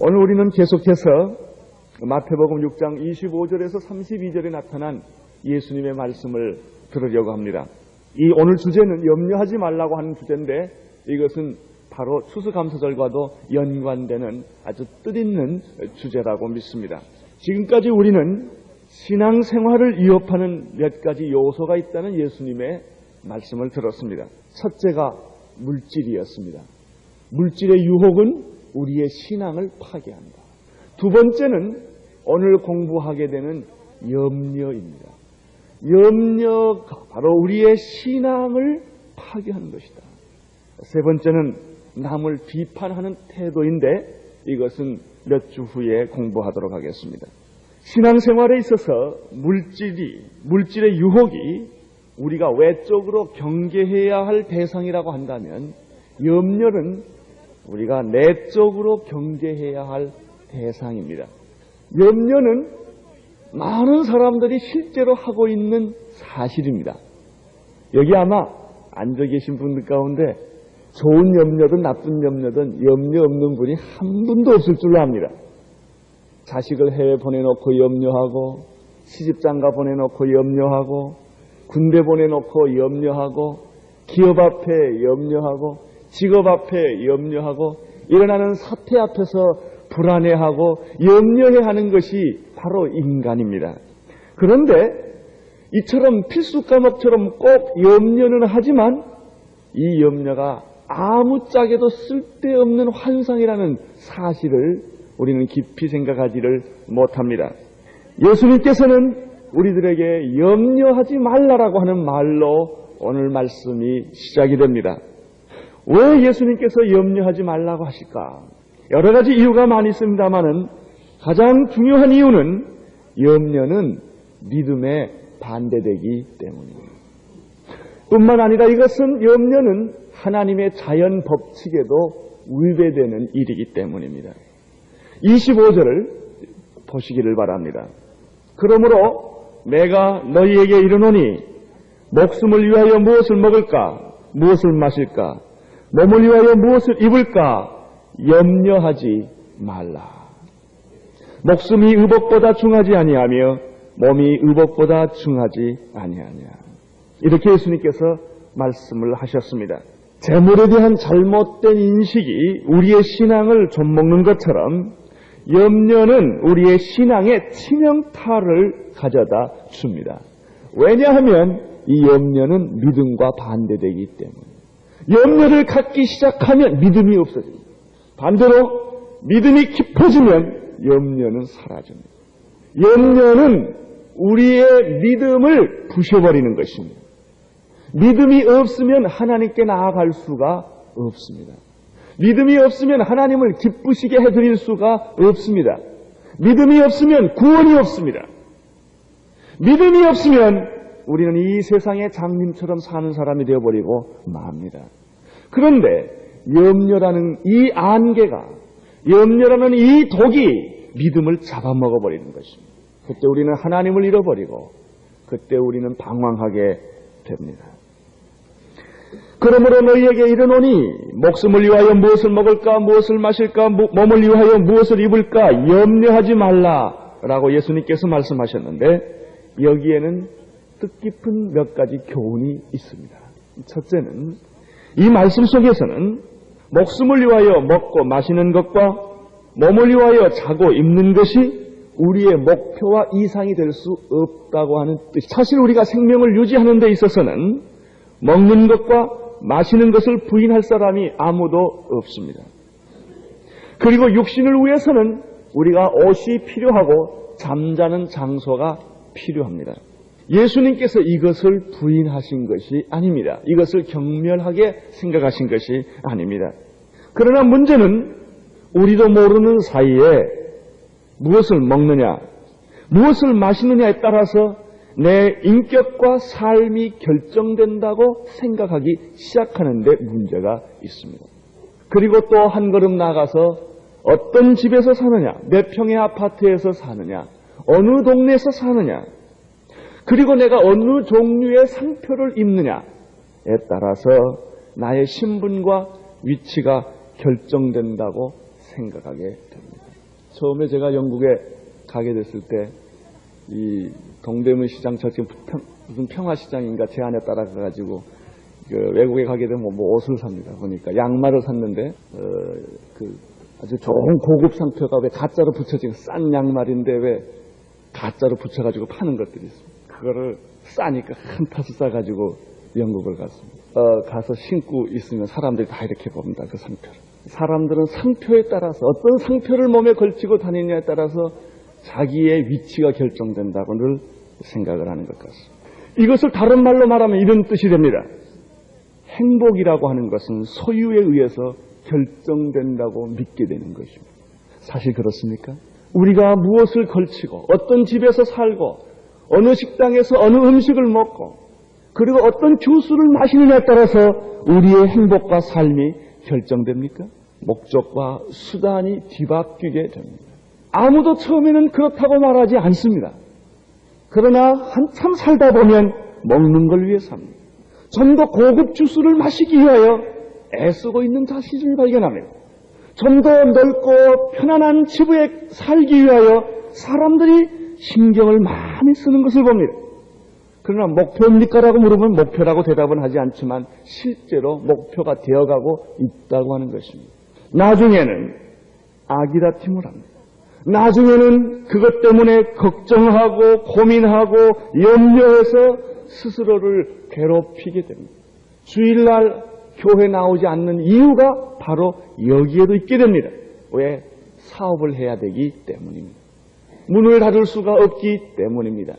오늘 우리는 계속해서 마태복음 6장 25절에서 32절에 나타난 예수님의 말씀을 들으려고 합니다. 이 오늘 주제는 염려하지 말라고 하는 주제인데 이것은 바로 추수감사절과도 연관되는 아주 뜻있는 주제라고 믿습니다. 지금까지 우리는 신앙생활을 위협하는 몇 가지 요소가 있다는 예수님의 말씀을 들었습니다. 첫째가 물질이었습니다. 물질의 유혹은 우리의 신앙을 파괴한다. 두 번째는 오늘 공부하게 되는 염려입니다. 염려가 바로 우리의 신앙을 파괴하는 것이다. 세 번째는 남을 비판하는 태도인데 이것은 몇 주 후에 공부하도록 하겠습니다. 신앙생활에 있어서 물질이, 물질의 유혹이 우리가 외적으로 경계해야 할 대상이라고 한다면 염려는 우리가 내적으로 경계해야 할 대상입니다. 염려는 많은 사람들이 실제로 하고 있는 사실입니다. 여기 아마 앉아 계신 분들 가운데 좋은 염려든 나쁜 염려든 염려 없는 분이 한 분도 없을 줄로 압니다. 자식을 해외 보내놓고 염려하고 시집장가 보내놓고 염려하고 군대 보내놓고 염려하고 기업 앞에 염려하고 직업 앞에 염려하고 일어나는 사태 앞에서 불안해하고 염려해 하는 것이 바로 인간입니다. 그런데 이처럼 필수 과목처럼 꼭 염려는 하지만 이 염려가 아무짝에도 쓸데없는 환상이라는 사실을 우리는 깊이 생각하지를 못합니다. 예수님께서는 우리들에게 염려하지 말라라고 하는 말로 오늘 말씀이 시작이 됩니다. 왜 예수님께서 염려하지 말라고 하실까? 여러 가지 이유가 많이 있습니다만은 가장 중요한 이유는 염려는 믿음에 반대되기 때문입니다. 뿐만 아니라 이것은 염려는 하나님의 자연 법칙에도 위배되는 일이기 때문입니다. 25절을 보시기를 바랍니다. 그러므로 내가 너희에게 이르노니 목숨을 위하여 무엇을 먹을까? 무엇을 마실까? 몸을 위하여 무엇을 입을까? 염려하지 말라. 목숨이 의복보다 중하지 아니하며 몸이 의복보다 중하지 아니하냐. 이렇게 예수님께서 말씀을 하셨습니다. 재물에 대한 잘못된 인식이 우리의 신앙을 좀먹는 것처럼 염려는 우리의 신앙에 치명타를 가져다 줍니다. 왜냐하면 이 염려는 믿음과 반대되기 때문에. 염려를 갖기 시작하면 믿음이 없어집니다. 반대로 믿음이 깊어지면 염려는 사라집니다. 염려는 우리의 믿음을 부셔버리는 것입니다. 믿음이 없으면 하나님께 나아갈 수가 없습니다. 믿음이 없으면 하나님을 기쁘시게 해드릴 수가 없습니다. 믿음이 없으면 구원이 없습니다. 믿음이 없으면 우리는 이 세상의 장님처럼 사는 사람이 되어버리고 맙니다. 그런데 염려라는 이 안개가, 염려라는 이 독이 믿음을 잡아먹어버리는 것입니다. 그때 우리는 하나님을 잃어버리고, 그때 우리는 방황하게 됩니다. 그러므로 너희에게 이르노니 목숨을 위하여 무엇을 먹을까 무엇을 마실까 몸을 위하여 무엇을 입을까 염려하지 말라라고 예수님께서 말씀하셨는데 여기에는 뜻깊은 몇 가지 교훈이 있습니다. 첫째는 이 말씀 속에서는 목숨을 위하여 먹고 마시는 것과 몸을 위하여 자고 입는 것이 우리의 목표와 이상이 될 수 없다고 하는 뜻. 사실 우리가 생명을 유지하는 데 있어서는 먹는 것과 마시는 것을 부인할 사람이 아무도 없습니다. 그리고 육신을 위해서는 우리가 옷이 필요하고 잠자는 장소가 필요합니다. 예수님께서 이것을 부인하신 것이 아닙니다. 이것을 경멸하게 생각하신 것이 아닙니다. 그러나 문제는 우리도 모르는 사이에 무엇을 먹느냐, 무엇을 마시느냐에 따라서 내 인격과 삶이 결정된다고 생각하기 시작하는데 문제가 있습니다. 그리고 또 한 걸음 나가서 어떤 집에서 사느냐, 몇 평의 아파트에서 사느냐, 어느 동네에서 사느냐, 그리고 내가 어느 종류의 상표를 입느냐에 따라서 나의 신분과 위치가 결정된다고 생각하게 됩니다. 처음에 제가 영국에 가게 됐을 때 이 동대문 시장 저 지금 평, 무슨 평화 시장인가 제 안에 따라 가가지고 그 외국에 가게 되면 뭐 옷을 삽니다. 보니까 양말을 샀는데 어, 그 아주 좋은 고급 상표가 왜 가짜로 붙여진 싼 양말인데 왜 가짜로 붙여가지고 파는 것들이 있습니다. 그거를 싸니까 한 탓을 싸가지고 영국을 갔습니다. 어, 가서 신고 있으면 사람들이 다 이렇게 봅니다. 그 상표를. 사람들은 상표에 따라서 어떤 상표를 몸에 걸치고 다니냐에 따라서 자기의 위치가 결정된다고 늘 생각을 하는 것 같습니다. 이것을 다른 말로 말하면 이런 뜻이 됩니다. 행복이라고 하는 것은 소유에 의해서 결정된다고 믿게 되는 것입니다. 사실 그렇습니까? 우리가 무엇을 걸치고 어떤 집에서 살고 어느 식당에서 어느 음식을 먹고 그리고 어떤 주스를 마시느냐에 따라서 우리의 행복과 삶이 결정됩니까? 목적과 수단이 뒤바뀌게 됩니다. 아무도 처음에는 그렇다고 말하지 않습니다. 그러나 한참 살다 보면 먹는 걸 위해 삽니다. 좀 더 고급 주스를 마시기 위하여 애쓰고 있는 자신을 발견합니다. 좀 더 넓고 편안한 집에 살기 위하여 사람들이 신경을 많이 쓰는 것을 봅니다. 그러나 목표입니까라고 물으면 목표라고 대답은 하지 않지만 실제로 목표가 되어가고 있다고 하는 것입니다. 나중에는 아기다 팀을 합니다. 나중에는 그것 때문에 걱정하고 고민하고 염려해서 스스로를 괴롭히게 됩니다. 주일날 교회 나오지 않는 이유가 바로 여기에도 있게 됩니다. 왜? 사업을 해야 되기 때문입니다. 문을 닫을 수가 없기 때문입니다.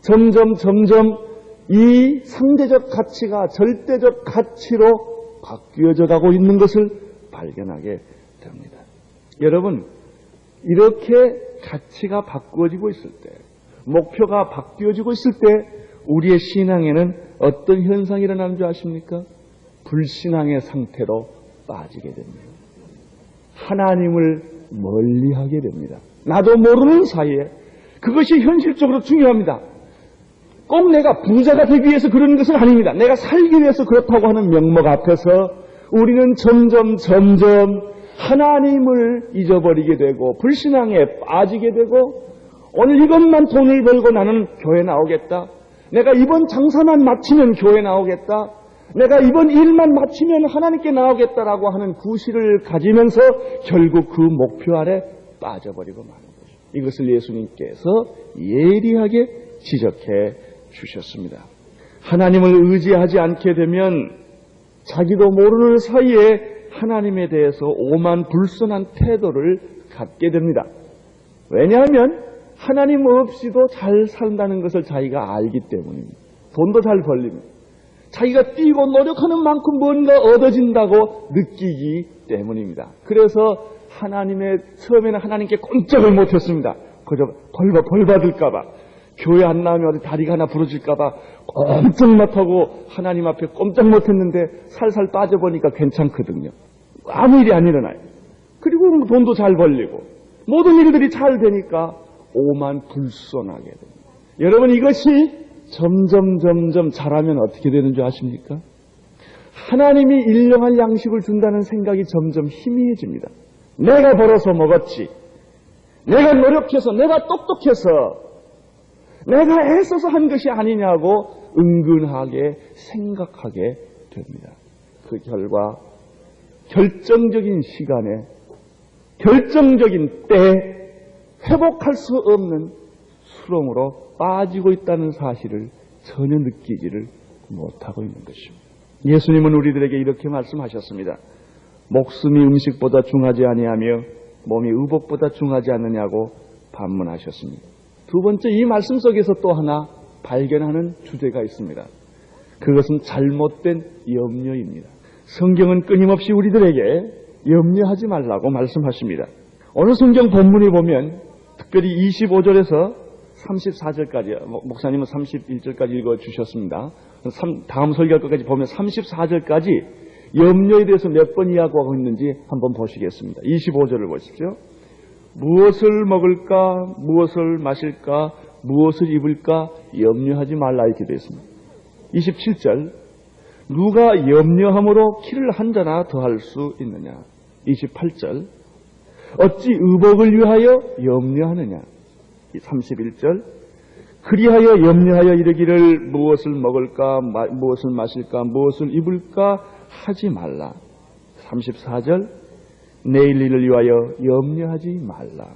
점점 점점 이 상대적 가치가 절대적 가치로 바뀌어져 가고 있는 것을 발견하게 됩니다. 여러분, 이렇게 가치가 바꾸어지고 있을 때, 목표가 바뀌어지고 있을 때, 우리의 신앙에는 어떤 현상이 일어나는 줄 아십니까? 불신앙의 상태로 빠지게 됩니다. 하나님을 멀리 하게 됩니다. 나도 모르는 사이에 그것이 현실적으로 중요합니다. 꼭 내가 부자가 되기 위해서 그런 것은 아닙니다. 내가 살기 위해서 그렇다고 하는 명목 앞에서 우리는 점점 점점 하나님을 잊어버리게 되고 불신앙에 빠지게 되고 오늘 이것만 돈을 벌고 나는 교회 나오겠다. 내가 이번 장사만 마치면 교회 나오겠다. 내가 이번 일만 마치면 하나님께 나오겠다라고 하는 구실을 가지면서 결국 그 목표 아래 빠져버리고 마는 거죠. 이것을 예수님께서 예리하게 지적해 주셨습니다. 하나님을 의지하지 않게 되면 자기도 모르는 사이에 하나님에 대해서 오만 불순한 태도를 갖게 됩니다. 왜냐하면 하나님 없이도 잘 산다는 것을 자기가 알기 때문입니다. 돈도 잘 벌립니다. 자기가 뛰고 노력하는 만큼 뭔가 얻어진다고 느끼기 때문입니다. 그래서 하나님의 처음에는 하나님께 꼼짝을 못했습니다. 그저 벌, 벌 받을까봐 교회 안 나오면 어디 다리가 하나 부러질까봐 꼼짝 못하고 하나님 앞에 꼼짝 못했는데 살살 빠져보니까 괜찮거든요. 아무 일이 안 일어나요. 그리고 돈도 잘 벌리고 모든 일들이 잘 되니까 오만 불손하게 됩니다. 여러분 이것이 점점 점점 잘하면 어떻게 되는 줄 아십니까? 하나님이 일용할 양식을 준다는 생각이 점점 희미해집니다. 내가 벌어서 먹었지. 내가 노력해서, 내가 똑똑해서, 내가 애써서 한 것이 아니냐고 은근하게 생각하게 됩니다. 그 결과 결정적인 시간에, 결정적인 때에 회복할 수 없는 수렁으로 빠지고 있다는 사실을 전혀 느끼지를 못하고 있는 것입니다. 예수님은 우리들에게 이렇게 말씀하셨습니다. 목숨이 음식보다 중하지 아니하며 몸이 의복보다 중하지 않느냐고 반문하셨습니다. 두 번째 이 말씀 속에서 또 하나 발견하는 주제가 있습니다. 그것은 잘못된 염려입니다. 성경은 끊임없이 우리들에게 염려하지 말라고 말씀하십니다. 어느 성경 본문에 보면 특별히 25절에서 34절까지, 목사님은 31절까지 읽어 주셨습니다. 다음 설교 끝까지 보면 34절까지 염려에 대해서 몇 번 이야기하고 있는지 한번 보시겠습니다. 25절을 보십시오. 무엇을 먹을까, 무엇을 마실까, 무엇을 입을까 염려하지 말라 이렇게 되어 있습니다. 27절 누가 염려함으로 키를 한 자나 더할 수 있느냐. 28절 어찌 의복을 위하여 염려하느냐? 31절. 그리하여 염려하여 이르기를 무엇을 먹을까, 마- 무엇을 마실까, 무엇을 입을까 하지 말라. 34절. 내일 일을 위하여 염려하지 말라.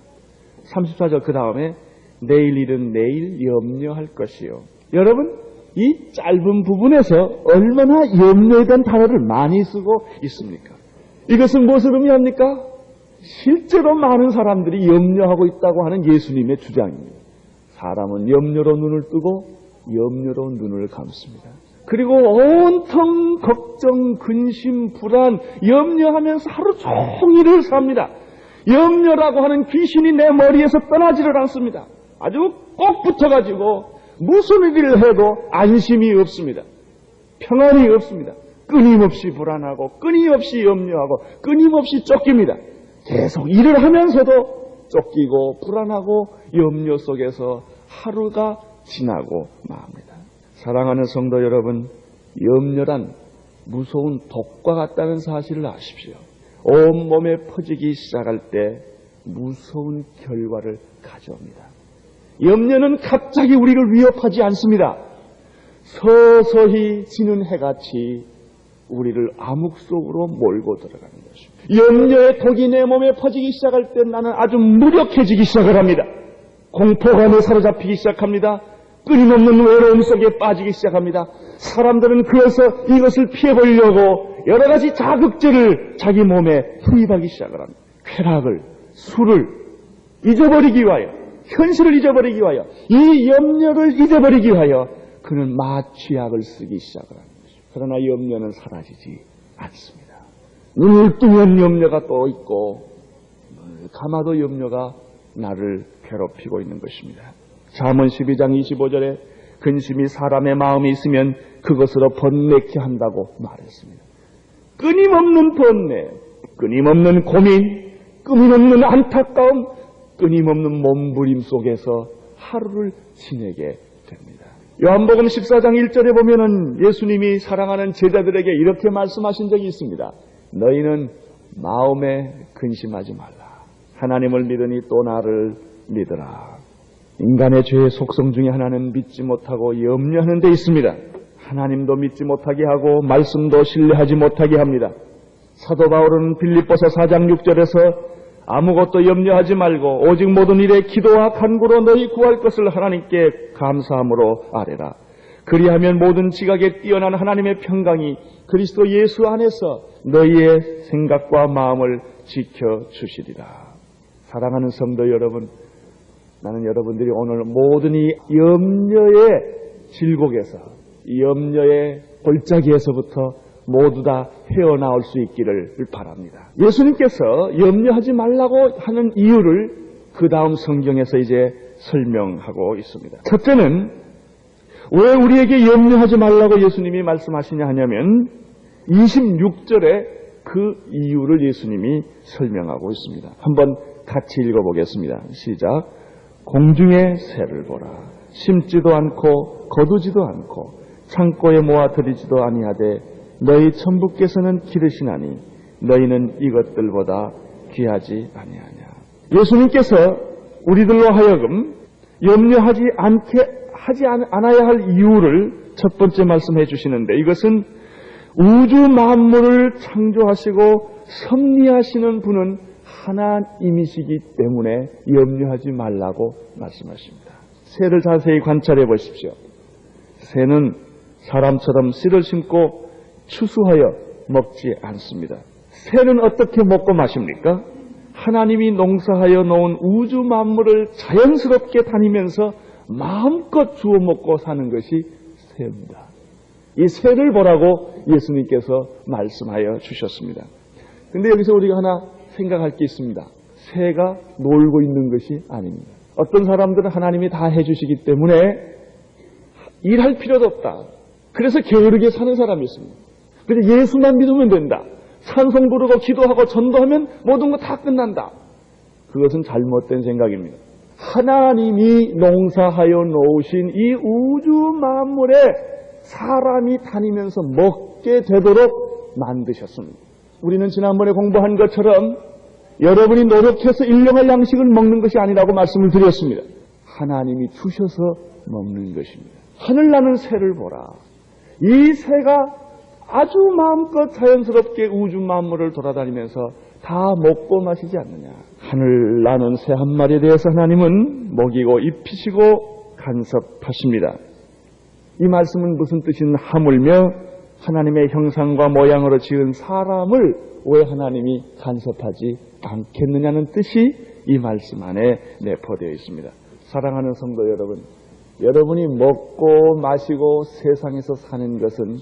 34절 그 다음에 내일 일은 내일 염려할 것이요. 여러분, 이 짧은 부분에서 얼마나 염려에 대한 단어를 많이 쓰고 있습니까? 이것은 무엇을 의미합니까? 실제로 많은 사람들이 염려하고 있다고 하는 예수님의 주장입니다. 사람은 염려로 눈을 뜨고 염려로 눈을 감습니다. 그리고 온통 걱정, 근심, 불안, 염려하면서 하루 종일을 삽니다. 염려라고 하는 귀신이 내 머리에서 떠나지를 않습니다. 아주 꼭 붙어가지고 무슨 일을 해도 안심이 없습니다. 평안이 없습니다. 끊임없이 불안하고 끊임없이 염려하고 끊임없이 쫓깁니다. 계속 일을 하면서도 쫓기고 불안하고 염려 속에서 하루가 지나고 맙니다. 사랑하는 성도 여러분, 염려란 무서운 독과 같다는 사실을 아십시오. 온 몸에 퍼지기 시작할 때 무서운 결과를 가져옵니다. 염려는 갑자기 우리를 위협하지 않습니다. 서서히 지는 해같이 우리를 암흑 속으로 몰고 들어가는 것입니다. 염려의 독이 내 몸에 퍼지기 시작할 때 나는 아주 무력해지기 시작을 합니다. 공포감에 사로잡히기 시작합니다. 끊임없는 외로움 속에 빠지기 시작합니다. 사람들은 그래서 이것을 피해보려고 여러 가지 자극제를 자기 몸에 투입하기 시작을 합니다. 쾌락을, 술을 잊어버리기 위하여, 현실을 잊어버리기 위하여, 이 염려를 잊어버리기 위하여 그는 마취약을 쓰기 시작을 합니다. 그러나 염려는 사라지지 않습니다. 눈을 뜨면 염려가 또 있고, 감아도 염려가 나를 괴롭히고 있는 것입니다. 잠언 12장 25절에 근심이 사람의 마음이 있으면 그것으로 번뇌케 한다고 말했습니다. 끊임없는 번뇌, 끊임없는 고민, 끊임없는 안타까움, 끊임없는 몸부림 속에서 하루를 지내게 됩니다. 요한복음 14장 1절에 보면은 예수님이 사랑하는 제자들에게 이렇게 말씀하신 적이 있습니다. 너희는 마음에 근심하지 말라. 하나님을 믿으니 또 나를 믿으라. 인간의 죄의 속성 중에 하나는 믿지 못하고 염려하는 데 있습니다. 하나님도 믿지 못하게 하고 말씀도 신뢰하지 못하게 합니다. 사도 바울은 빌립보서 4장 6절에서 아무것도 염려하지 말고 오직 모든 일에 기도와 간구로 너희 구할 것을 하나님께 감사함으로 아뢰라. 그리하면 모든 지각에 뛰어난 하나님의 평강이 그리스도 예수 안에서 너희의 생각과 마음을 지켜 주시리라. 사랑하는 성도 여러분, 나는 여러분들이 오늘 모든 이 염려의 질곡에서, 이 염려의 골짜기에서부터 모두 다 헤어나올 수 있기를 바랍니다. 예수님께서 염려하지 말라고 하는 이유를 그 다음 성경에서 이제 설명하고 있습니다. 첫째는 왜 우리에게 염려하지 말라고 예수님이 말씀하시냐 하냐면 26절에 그 이유를 예수님이 설명하고 있습니다. 한번 같이 읽어보겠습니다. 시작. 공중의 새를 보라. 심지도 않고 거두지도 않고 창고에 모아 들이지도 아니하되 너희 천부께서는 기르시나니 너희는 이것들보다 귀하지 아니하냐. 예수님께서 우리들로 하여금 염려하지 않게 하지 않- 않아야 할 이유를 첫 번째 말씀해 주시는데 이것은 우주 만물을 창조하시고 섭리하시는 분은 하나님이시기 때문에 염려하지 말라고 말씀하십니다. 새를 자세히 관찰해 보십시오. 새는 사람처럼 씨를 심고 추수하여 먹지 않습니다. 새는 어떻게 먹고 마십니까? 하나님이 농사하여 놓은 우주 만물을 자연스럽게 다니면서 마음껏 주워 먹고 사는 것이 새입니다. 이 새를 보라고 예수님께서 말씀하여 주셨습니다. 근데 여기서 우리가 하나 생각할 게 있습니다. 새가 놀고 있는 것이 아닙니다. 어떤 사람들은 하나님이 다 해주시기 때문에 일할 필요도 없다. 그래서 게으르게 사는 사람이 있습니다. 그래서 예수만 믿으면 된다. 찬송 부르고 기도하고 전도하면 모든 거 다 끝난다. 그것은 잘못된 생각입니다. 하나님이 농사하여 놓으신 이 우주 만물에 사람이 다니면서 먹게 되도록 만드셨습니다. 우리는 지난번에 공부한 것처럼 여러분이 노력해서 일용할 양식을 먹는 것이 아니라고 말씀을 드렸습니다. 하나님이 주셔서 먹는 것입니다. 하늘 나는 새를 보라. 이 새가 아주 마음껏 자연스럽게 우주 만물을 돌아다니면서 다 먹고 마시지 않느냐. 하늘 나는 새 한 마리에 대해서 하나님은 먹이고 입히시고 간섭하십니다. 이 말씀은 무슨 뜻인 하물며 하나님의 형상과 모양으로 지은 사람을 왜 하나님이 간섭하지 않겠느냐는 뜻이 이 말씀 안에 내포되어 있습니다. 사랑하는 성도 여러분, 여러분이 먹고 마시고 세상에서 사는 것은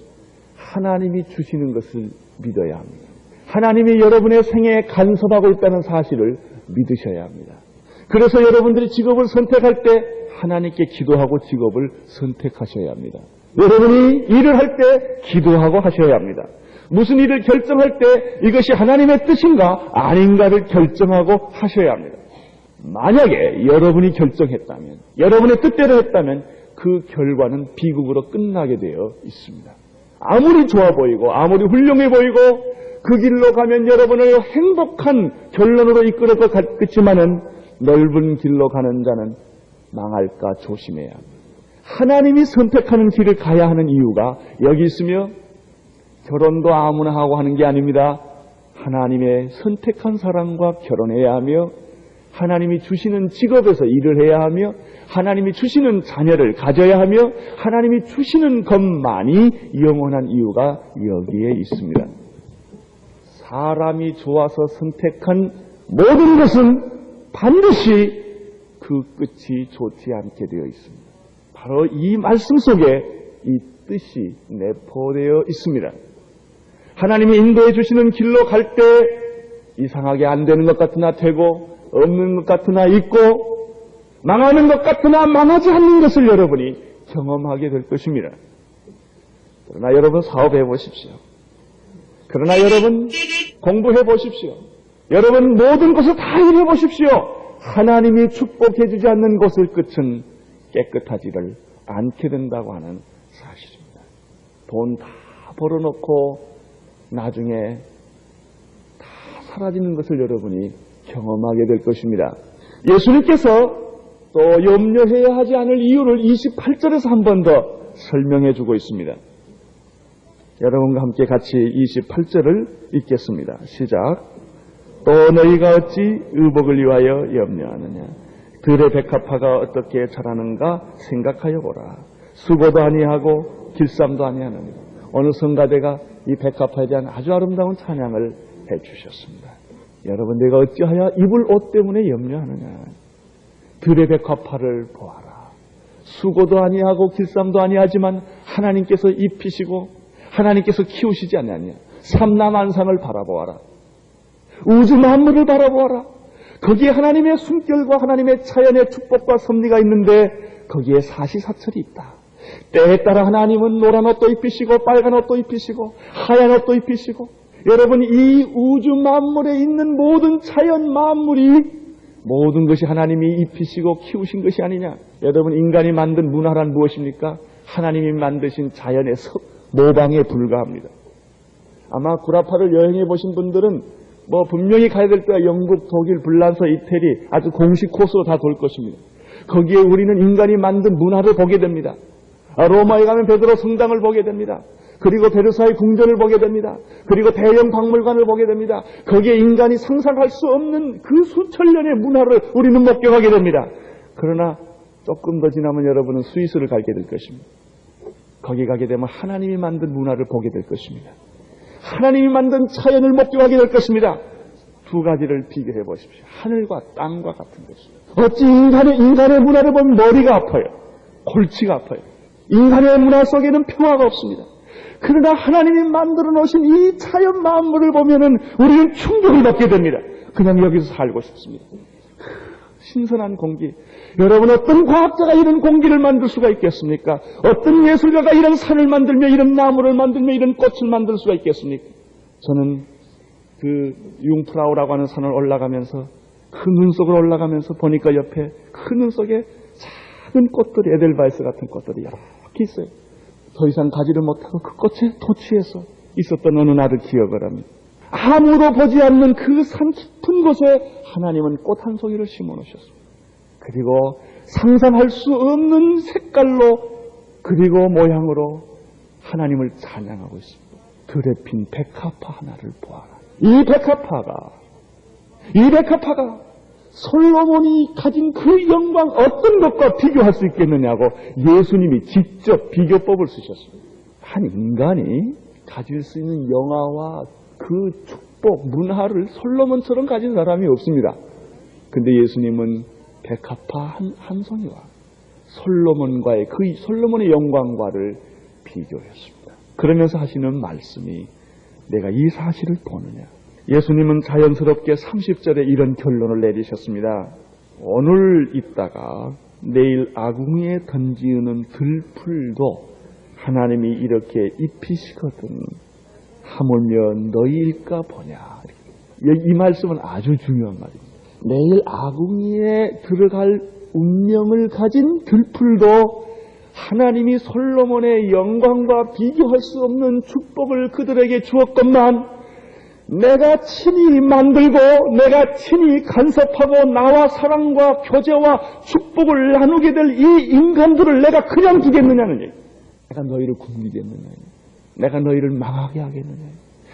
하나님이 주시는 것을 믿어야 합니다. 하나님이 여러분의 생애에 간섭하고 있다는 사실을 믿으셔야 합니다. 그래서 여러분들이 직업을 선택할 때 하나님께 기도하고 직업을 선택하셔야 합니다. 여러분이 일을 할 때 기도하고 하셔야 합니다. 무슨 일을 결정할 때 이것이 하나님의 뜻인가 아닌가를 결정하고 하셔야 합니다. 만약에 여러분이 결정했다면, 여러분의 뜻대로 했다면 그 결과는 비극으로 끝나게 되어 있습니다. 아무리 좋아 보이고, 아무리 훌륭해 보이고, 그 길로 가면 여러분을 행복한 결론으로 이끌어 것 같겠지만은 넓은 길로 가는 자는 망할까 조심해야 합니다. 하나님이 선택하는 길을 가야 하는 이유가 여기 있으며 결혼도 아무나 하고 하는 게 아닙니다. 하나님의 선택한 사람과 결혼해야 하며 하나님이 주시는 직업에서 일을 해야 하며 하나님이 주시는 자녀를 가져야 하며 하나님이 주시는 것만이 영원한 이유가 여기에 있습니다. 사람이 좋아서 선택한 모든 것은 반드시 그 끝이 좋지 않게 되어 있습니다. 바로 이 말씀 속에 이 뜻이 내포되어 있습니다. 하나님이 인도해 주시는 길로 갈 때 이상하게 안 되는 것 같으나 되고 없는 것 같으나 있고 망하는 것 같으나 망하지 않는 것을 여러분이 경험하게 될 것입니다. 그러나 여러분 사업해 보십시오. 그러나 여러분 공부해 보십시오. 여러분 모든 것을 다 일해 보십시오. 하나님이 축복해 주지 않는 것을 끝은 깨끗하지를 않게 된다고 하는 사실입니다. 돈 다 벌어놓고 나중에 다 사라지는 것을 여러분이 경험하게 될 것입니다. 예수님께서 또 염려해야 하지 않을 이유를 28절에서 한 번 더 설명해 주고 있습니다. 여러분과 함께 같이 28절을 읽겠습니다. 시작. 또 너희가 어찌 의복을 위하여 염려하느냐. 들의 백합화가 어떻게 자라는가 생각하여 보라. 수고도 아니하고 길쌈도 아니하느니 어느 성가대가 이 백합화에 대한 아주 아름다운 찬양을 해 주셨습니다. 여러분 내가 어찌하여 입을 옷 때문에 염려하느냐. 들의 백합화를 보아라. 수고도 아니하고 길쌈도 아니하지만 하나님께서 입히시고 하나님께서 키우시지 않느냐. 삼남한상을 바라보아라. 우주 만물을 바라보아라. 거기에 하나님의 숨결과 하나님의 자연의 축복과 섭리가 있는데 거기에 사시사철이 있다. 때에 따라 하나님은 노란 옷도 입히시고 빨간 옷도 입히시고 하얀 옷도 입히시고 여러분 이 우주 만물에 있는 모든 자연 만물이 모든 것이 하나님이 입히시고 키우신 것이 아니냐. 여러분 인간이 만든 문화란 무엇입니까? 하나님이 만드신 자연의 모방에 불과합니다. 아마 구라파를 여행해 보신 분들은 뭐 분명히 가야 될 때가 영국, 독일, 불란서, 이태리 아주 공식 코스로 다 돌 것입니다. 거기에 우리는 인간이 만든 문화를 보게 됩니다. 아, 로마에 가면 베드로 성당을 보게 됩니다. 그리고 베르사의 궁전을 보게 됩니다. 그리고 대형 박물관을 보게 됩니다. 거기에 인간이 상상할 수 없는 그 수천 년의 문화를 우리는 목격하게 됩니다. 그러나 조금 더 지나면 여러분은 스위스를 가게 될 것입니다. 거기 가게 되면 하나님이 만든 문화를 보게 될 것입니다. 하나님이 만든 자연을 목격하게 될 것입니다. 두 가지를 비교해 보십시오. 하늘과 땅과 같은 것입니다. 어찌 인간의, 인간의 문화를 보면 머리가 아파요. 골치가 아파요. 인간의 문화 속에는 평화가 없습니다. 그러나 하나님이 만들어 놓으신 이 자연 만물을 보면은 우리는 충격을 받게 됩니다. 그냥 여기서 살고 싶습니다. 신선한 공기. 여러분 어떤 과학자가 이런 공기를 만들 수가 있겠습니까? 어떤 예술가가 이런 산을 만들며 이런 나무를 만들며 이런 꽃을 만들 수가 있겠습니까? 저는 그 융프라우라고 하는 산을 올라가면서 그눈 속으로 올라가면서 보니까 옆에 그눈 속에 작은 꽃들이 에델바이스 같은 꽃들이 개 있어요. 더 이상 가지를 못하고 그 꽃에 도취해서 있었던 어느 날을 기억을 합니다. 아무도 보지 않는 그 산 깊은 곳에 하나님은 꽃 한 송이를 심어 놓으셨습니다. 그리고 상상할 수 없는 색깔로 그리고 모양으로 하나님을 찬양하고 있습니다. 들에 핀 백합화 하나를 보아라. 이 백합화가 이 백합화가 솔로몬이 가진 그 영광 어떤 것과 비교할 수 있겠느냐고 예수님이 직접 비교법을 쓰셨습니다. 한 인간이 가질 수 있는 영화와 그 축복, 문화를 솔로몬처럼 가진 사람이 없습니다. 근데 예수님은 백합화 한, 한 송이와 솔로몬과의 그 솔로몬의 영광과를 비교했습니다. 그러면서 하시는 말씀이 내가 이 사실을 보느냐. 예수님은 자연스럽게 30절에 이런 결론을 내리셨습니다. 오늘 있다가 내일 아궁이에 던지는 들풀도 하나님이 이렇게 입히시거든. 하물며 너희일까 보냐. 이 말씀은 아주 중요한 말입니다. 내일 아궁이에 들어갈 운명을 가진 들풀도 하나님이 솔로몬의 영광과 비교할 수 없는 축복을 그들에게 주었건만 내가 친히 만들고 내가 친히 간섭하고 나와 사랑과 교제와 축복을 나누게 될 이 인간들을 내가 그냥 두겠느냐는 얘기. 내가 너희를 굶기겠느냐. 내가 너희를 망하게 하겠느냐.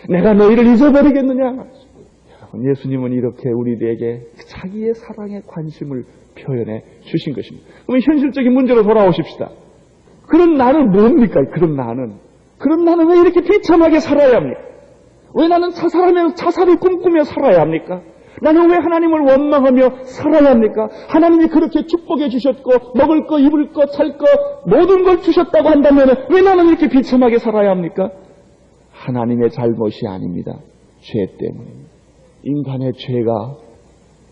내가 너희를 잊어버리겠느냐. 여러분, 예수님은 이렇게 우리에게 자기의 사랑에 관심을 표현해 주신 것입니다. 그러면 현실적인 문제로 돌아오십시다. 그럼 나는 뭡니까? 그럼 나는. 그럼 나는 왜 이렇게 비참하게 살아야 합니까? 왜 나는 자살하며 자살을 꿈꾸며 살아야 합니까? 나는 왜 하나님을 원망하며 살아야 합니까? 하나님이 그렇게 축복해 주셨고 먹을 거, 입을 거, 살 거, 모든 걸 주셨다고 한다면 왜 나는 이렇게 비참하게 살아야 합니까? 하나님의 잘못이 아닙니다. 죄 때문입니다. 인간의 죄가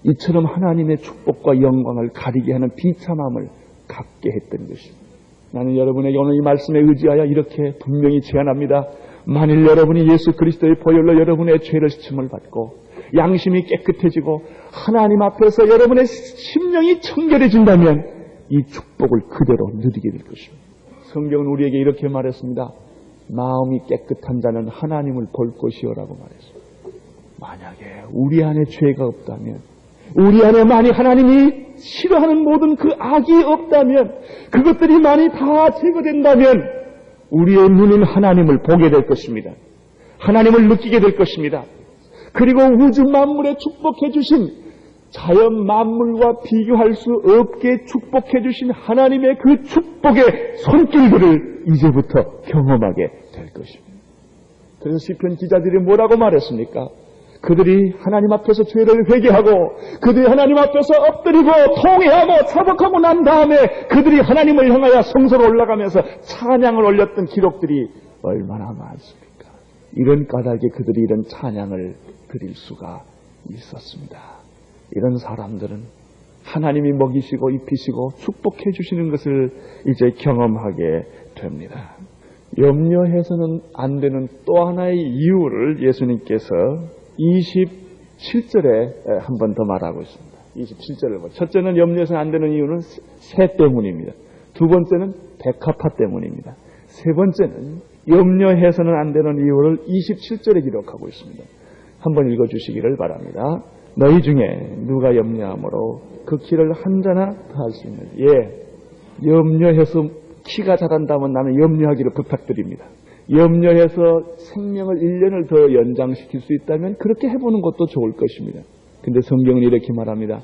이처럼 하나님의 축복과 영광을 가리게 하는 비참함을 갖게 했던 것입니다. 나는 여러분에게 오늘 이 말씀에 의지하여 이렇게 분명히 제안합니다. 만일 여러분이 예수 그리스도의 보혈로 여러분의 죄를 씻음을 받고 양심이 깨끗해지고 하나님 앞에서 여러분의 심령이 청결해진다면 이 축복을 그대로 누리게 될 것입니다. 성경은 우리에게 이렇게 말했습니다. 마음이 깨끗한 자는 하나님을 볼 것이요라고 말했습니다. 만약에 우리 안에 죄가 없다면 우리 안에 만약 하나님이 싫어하는 모든 그 악이 없다면 그것들이 많이 다 제거된다면 우리의 눈은 하나님을 보게 될 것입니다. 하나님을 느끼게 될 것입니다. 그리고 우주 만물에 축복해 주신 자연 만물과 비교할 수 없게 축복해 주신 하나님의 그 축복의 손길들을 이제부터 경험하게 될 것입니다. 그래서 시편 기자들이 뭐라고 말했습니까? 그들이 하나님 앞에서 죄를 회개하고 그들이 하나님 앞에서 엎드리고 통회하고 차복하고 난 다음에 그들이 하나님을 향하여 성소로 올라가면서 찬양을 올렸던 기록들이 얼마나 많습니까? 이런 까닭에 그들이 이런 찬양을 드릴 수가 있었습니다. 이런 사람들은 하나님이 먹이시고 입히시고 축복해 주시는 것을 이제 경험하게 됩니다. 염려해서는 안 되는 또 하나의 이유를 예수님께서 27절에 한 번 더 말하고 있습니다. 27절을 보 첫째는 염려해서는 안 되는 이유는 새 때문입니다. 두 번째는 백합화 때문입니다. 세 번째는 염려해서는 안 되는 이유를 27절에 기록하고 있습니다. 한번 읽어주시기를 바랍니다. 너희 중에 누가 염려함으로 그 키를 한자나 더할 수 있는 예 염려해서 키가 자란다면 나는 염려하기를 부탁드립니다. 염려해서 생명을 1년을 더 연장시킬 수 있다면 그렇게 해보는 것도 좋을 것입니다. 근데 성경은 이렇게 말합니다.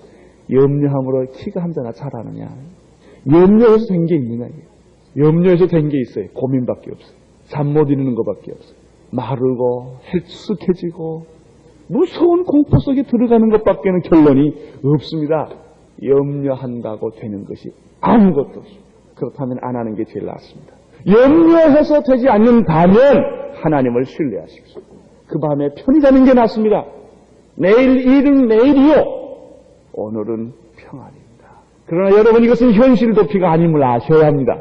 염려함으로 키가 한자나 자라느냐. 염려해서 된 게 있느냐. 염려해서 된 게 있어요. 고민밖에 없어요. 잠 못 이루는 것밖에 없어요. 마르고 헬쑥해지고 무서운 공포 속에 들어가는 것밖에는 결론이 없습니다. 염려한다고 되는 것이 아무것도 없습니다. 그렇다면 안 하는 게 제일 낫습니다. 염려해서 되지 않는다면 하나님을 신뢰하십시오. 그 밤에 편히 자는 게 낫습니다. 내일 일은 내일이요. 오늘은 평안입니다. 그러나 여러분 이것은 현실 도피가 아님을 아셔야 합니다.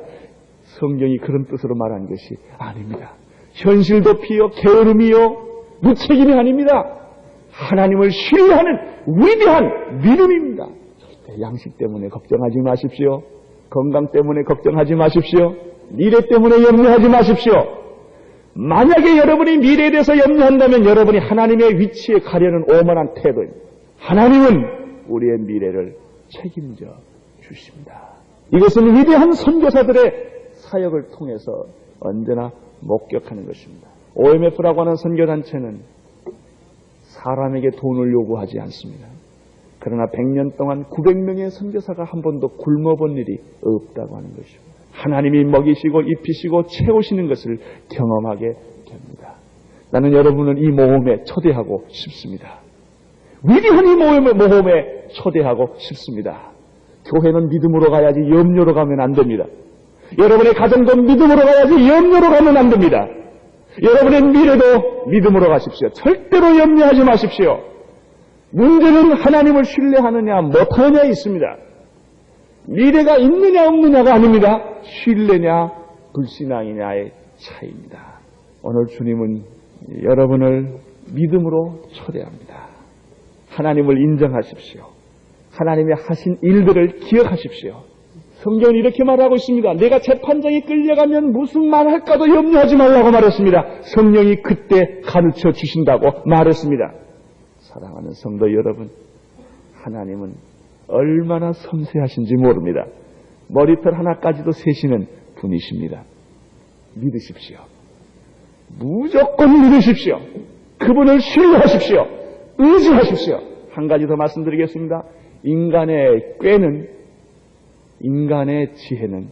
성경이 그런 뜻으로 말한 것이 아닙니다. 현실 도피요, 게으름이요, 무책임이 아닙니다. 하나님을 신뢰하는 위대한 믿음입니다. 양식 때문에 걱정하지 마십시오. 건강 때문에 걱정하지 마십시오. 미래 때문에 염려하지 마십시오. 만약에 여러분이 미래에 대해서 염려한다면 여러분이 하나님의 위치에 가려는 오만한 태도입니다. 하나님은 우리의 미래를 책임져 주십니다. 이것은 위대한 선교사들의 사역을 통해서 언제나 목격하는 것입니다. OMF라고 하는 선교단체는 사람에게 돈을 요구하지 않습니다. 그러나 100년 동안 900명의 선교사가 한 번도 굶어본 일이 없다고 하는 것입니다. 하나님이 먹이시고 입히시고 채우시는 것을 경험하게 됩니다. 나는 여러분을 이 모험에 초대하고 싶습니다. 위대한 이 모험에, 모험에 초대하고 싶습니다. 교회는 믿음으로 가야지 염려로 가면 안 됩니다. 여러분의 가정도 믿음으로 가야지 염려로 가면 안 됩니다. 여러분의 미래도 믿음으로 가십시오. 절대로 염려하지 마십시오. 문제는 하나님을 신뢰하느냐 못하느냐에 있습니다. 미래가 있느냐 없느냐가 아닙니다. 신뢰냐 불신앙이냐의 차이입니다. 오늘 주님은 여러분을 믿음으로 초대합니다. 하나님을 인정하십시오. 하나님의 하신 일들을 기억하십시오. 성경은 이렇게 말하고 있습니다. 내가 재판장에 끌려가면 무슨 말 할까도 염려하지 말라고 말했습니다. 성령이 그때 가르쳐 주신다고 말했습니다. 사랑하는 성도 여러분, 하나님은 얼마나 섬세하신지 모릅니다. 머리털 하나까지도 세시는 분이십니다. 믿으십시오. 무조건 믿으십시오. 그분을 신뢰하십시오. 의지하십시오. 한 가지 더 말씀드리겠습니다. 인간의 꾀는, 인간의 지혜는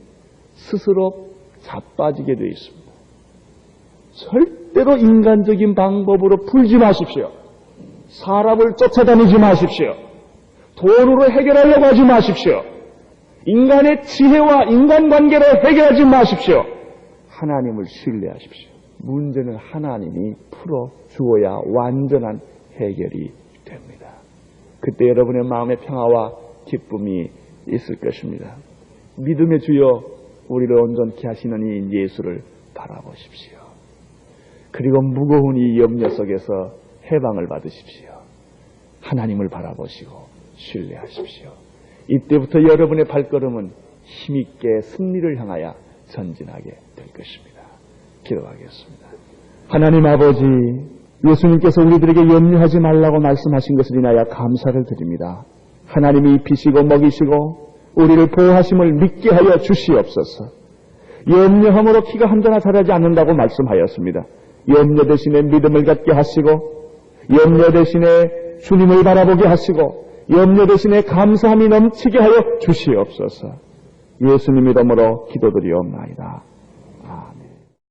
스스로 자빠지게 되어 있습니다. 절대로 인간적인 방법으로 풀지 마십시오. 사람을 쫓아다니지 마십시오. 돈으로 해결하려고 하지 마십시오. 인간의 지혜와 인간관계로 해결하지 마십시오. 하나님을 신뢰하십시오. 문제는 하나님이 풀어 주어야 완전한 해결이 됩니다. 그때 여러분의 마음의 평화와 기쁨이 있을 것입니다. 믿음의 주여 우리를 온전케 하시는 이 예수를 바라보십시오. 그리고 무거운 이 염려 속에서 해방을 받으십시오. 하나님을 바라보시고 신뢰하십시오. 이때부터 여러분의 발걸음은 힘있게 승리를 향하여 전진하게 될 것입니다. 기도하겠습니다. 하나님 아버지, 예수님께서 우리들에게 염려하지 말라고 말씀하신 것을 인하여 감사를 드립니다. 하나님이 입히시고 먹이시고 우리를 보호하심을 믿게 하여 주시옵소서. 염려함으로 키가 한자나 자라지 않는다고 말씀하였습니다. 염려 대신에 믿음을 갖게 하시고 염려 대신에 주님을 바라보게 하시고 염려 대신에 감사함이 넘치게 하여 주시옵소서. 예수님 이름으로 기도드리옵나이다.